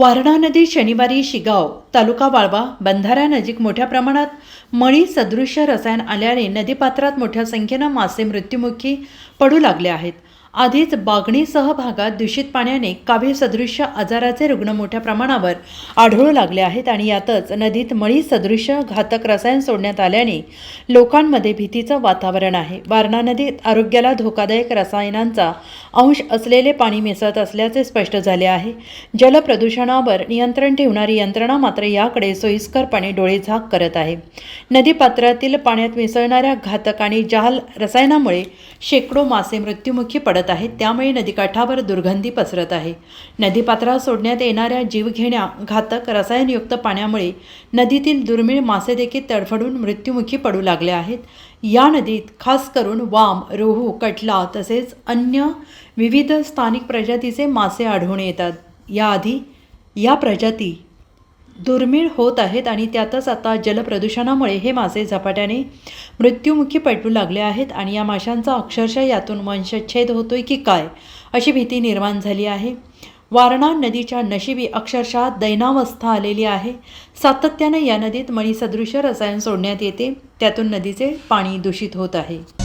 वारणा नदी शनिवारी शिगाव तालुका वाळवा बंधाऱ्यानजीक मोठ्या प्रमाणात मळी सदृश्य रसायन आल्याने नदीपात्रात मोठ्या संख्येनं मासे मृत्युमुखी पडू लागले आहेत. आधीच बागणीसह भागात दूषित पाण्याने कावीळ सदृश्य आजाराचे रुग्ण मोठ्या प्रमाणावर आढळू लागले आहेत आणि यातच नदीत मळी सदृश्य घातक रसायन सोडण्यात आल्याने लोकांमध्ये भीतीचं वातावरण आहे. वारणा नदीत आरोग्याला धोकादायक रसायनांचा अंश असलेले पाणी मिसळत असल्याचे स्पष्ट झाले आहे. जलप्रदूषणावर नियंत्रण ठेवणारी यंत्रणा मात्र याकडे सोयीस्करपणे डोळेझाक करत आहे. नदीपात्रातील पाण्यात मिसळणाऱ्या घातक आणि जहाल रसायनामुळे शेकडो मासे मृत्युमुखी पडत आहेत त्यामुळे नदीकाठावर दुर्गंधी पसरत आहे. नदीपात्रात सोडण्यात येणाऱ्या जीवघेण्या घातक रसायनयुक्त पाण्यामुळे नदीतील दुर्मिळ मासे देखील तडफडून मृत्युमुखी पडू लागले आहेत. या नदीत खास करून वाम रोहू कटला तसेच अन्य विविध स्थानिक प्रजातीचे मासे आढळून येतात. याआधी या प्रजाती दुर्मिळ होत आहेत आणि त्यातच आता जलप्रदूषणामुळे हे मासे झपाट्याने मृत्युमुखी पडू लागले आहेत आणि या माशांचा अक्षरशः यातून वंशच्छेद होतोय की काय अशी भीती निर्माण झाली आहे. वारणा नदीच्या नशिबी अक्षरशः दैनावस्था आलेली आहे. सातत्याने या नदीत मणीसदृश्य रसायन सोडण्यात येते. त्यातून नदीचे पाणी दूषित होत आहे.